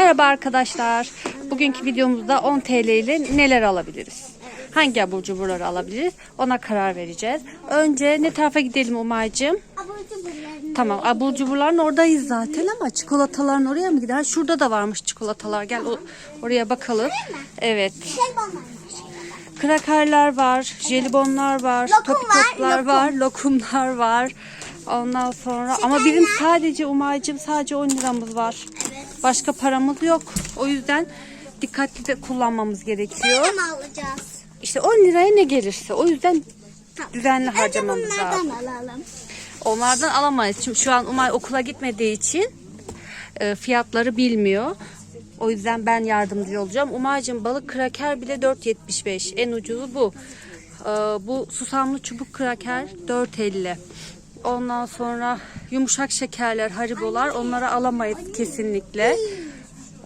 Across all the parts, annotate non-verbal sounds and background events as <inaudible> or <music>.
Merhaba arkadaşlar. Bugünkü videomuzda 10 TL ile neler alabiliriz? Hangi abur cuburları alabiliriz? Ona karar vereceğiz. Önce ne tarafa gidelim Umay'cığım? Tamam abur cuburların oradayız zaten ama çikolataların oraya mı gider? Şurada da varmış çikolatalar. Gel o, oraya bakalım. Evet. Krakerler var, jelibonlar var, Lokum topi var, toplar lokum. var, lokumlar var. Ondan sonra ama bizim sadece Umay'cığım sadece 10 liramız var. Başka paramız yok. O yüzden dikkatli de kullanmamız gerekiyor. Mi alacağız? İşte 10 liraya ne gelirse. O yüzden Tamam. düzenli Önce harcamamız lazım. alalım. Onlardan alamayız. Çünkü şu an Umay okula gitmediği için e, fiyatları bilmiyor. O yüzden ben yardımcı olacağım. Umay'cığım balık kraker bile 4.75. En ucuzu bu. E, bu susamlı çubuk kraker 4.50. Ondan sonra yumuşak şekerler, haribolar onları alamayız kesinlikle.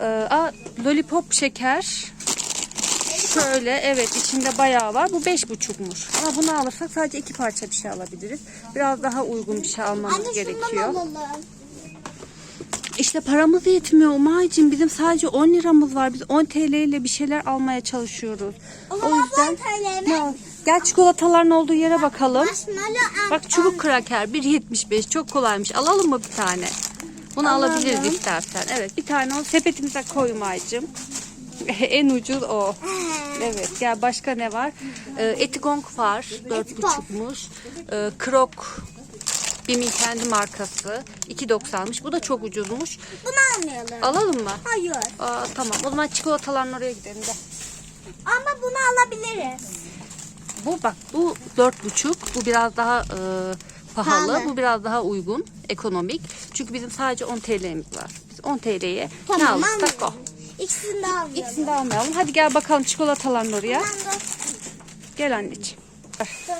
E, a, lollipop şeker Şöyle evet içinde bayağı var. Bu beş buçukmuş. Ama bunu alırsak sadece iki parça bir şey alabiliriz. Biraz daha uygun bir şey almamız Anne gerekiyor. alalım. İşte paramız yetmiyor Umay'cığım. Bizim sadece 10 liramız var. Biz 10 TL ile bir şeyler almaya çalışıyoruz. O O yüzden 10 TL mi? Ya, gel çikolataların olduğu yere bakalım. Bak çubuk kraker 1.75 çok kolaymış. Alalım mı bir tane? Bunu Alalım. alabiliriz istersen. Evet bir tane o sepetimize koy Umay'cığım. <laughs> en ucuz o. Evet gel başka ne var? Ee, Etigong var. Dört buçukmuş. Ee, Krok Bim'in kendi markası. 2.90'mış. Bu da çok ucuzmuş. Bunu almayalım. Alalım mı? Hayır. Aa, tamam. O zaman çikolataların oraya gidelim de. Ama bunu alabiliriz. Bu bak bu dört buçuk. Bu biraz daha e, pahalı. Pahalı. Bu biraz daha uygun. Ekonomik. Çünkü bizim sadece 10 TL'miz var. Biz 10 TL'ye ne Tamam alırsak o. almayalım. İkisini de almayalım. İkisini de almayalım. Hadi gel bakalım çikolataların oraya. Gel anneciğim. Ver.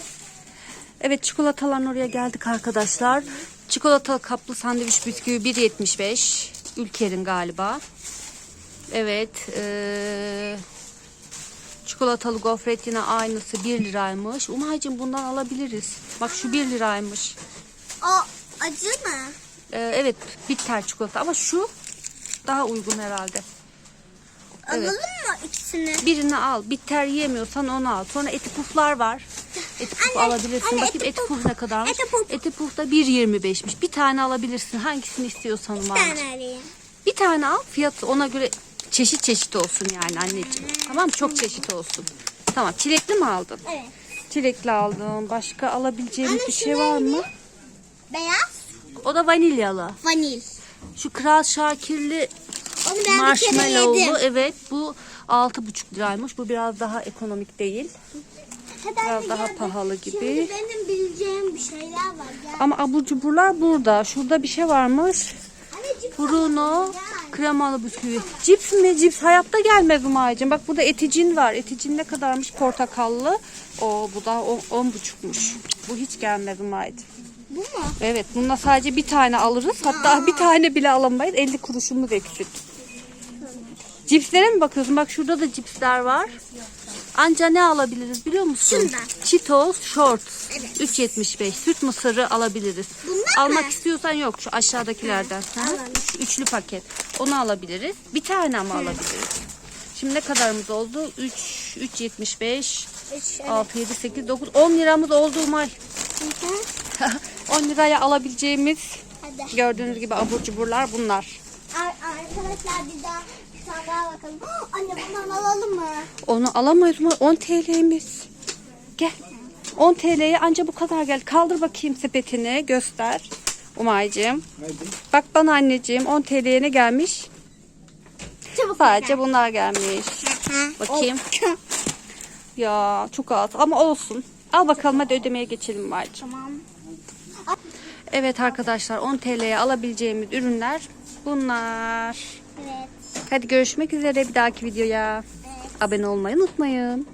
Evet çikolataların oraya geldik arkadaşlar. Çikolatalı kaplı sandviç bisküvi 1.75. Ülker'in galiba. Evet. eee, çikolatalı gofret yine aynısı 1 liraymış. Umay'cığım bundan alabiliriz. Bak şu 1 liraymış. O acı mı? Ee, evet bitter çikolata ama şu daha uygun herhalde. Evet. Alalım mı ikisini? Birini al. Bitter yiyemiyorsan onu al. Sonra eti puflar var. Eti puf Anne, alabilirsin. anne, Bakayım eti puf. puf ne kadarmış? Eti puf. Eti puf da 1.25'miş. Bir tane alabilirsin. Hangisini istiyorsan Bir tane alayım. Bir tane al. Fiyatı ona göre çeşit çeşit olsun yani anneciğim. Tamam çok çeşit olsun. Tamam. Çilekli mi aldın? Evet. Çilekli aldım. Başka alabileceğimiz Anne, bir şey var mı? Beyaz. O da vanilyalı. Vanil. Şu Kral Şakirli Onu ben marshmallowlu. Evet bu 6,5 liraymış. Bu biraz daha ekonomik değil. Biraz daha gel. pahalı gibi. Şimdi benim bileceğim bir şeyler var. Gel. Ama abur cuburlar burada. Şurada bir şey varmış. Bruno kremalı bisküvi. Mi? Cips hayatta gelmez Umay'cığım. Bak burada eticin var. Eticin ne kadarmış? Portakallı. O bu da on, on buçukmuş. Bu hiç gelmez Umay'cığım. Bu mu? Evet bununla sadece bir tane alırız. Hatta bir tane bile alamayız. 50 kuruşumuz eksik. Cipslere mi bakıyorsun? Bak şurada da cipsler var. Anca ne alabiliriz biliyor musun? Şundan. Cheetos Shorts. Evet. 3.75. Süt mısırı alabiliriz. Bunlar Almak mı? istiyorsan yok şu aşağıdakilerden. Hı hı. Şu üçlü paket. Onu alabiliriz. Bir tane ama alabiliriz. Şimdi ne kadarımız oldu? 3 3.75 Üç, evet. 6 7 8 9 10 liramız oldu Umay. Hı hı. <laughs> 10 liraya alabileceğimiz Hadi. gördüğünüz gibi abur cuburlar bunlar. Ar- arkadaşlar bir daha daha bakalım. Anne bundan alalım mı? Onu alamayız ama 10 TL'miz. Gel. 10 TL'ye anca bu kadar gel. Kaldır bakayım sepetini göster. Umay'cığım. Bak bana anneciğim 10 TL'ye ne gelmiş? Çabuk Sadece bunlar gelmiş. Hı. Bakayım. Ya çok az ama olsun. Al bakalım hadi ödemeye geçelim Umay'cığım. Tamam. Evet arkadaşlar 10 TL'ye alabileceğimiz ürünler bunlar. Evet. Hadi görüşmek üzere bir dahaki videoya. Abone olmayı unutmayın.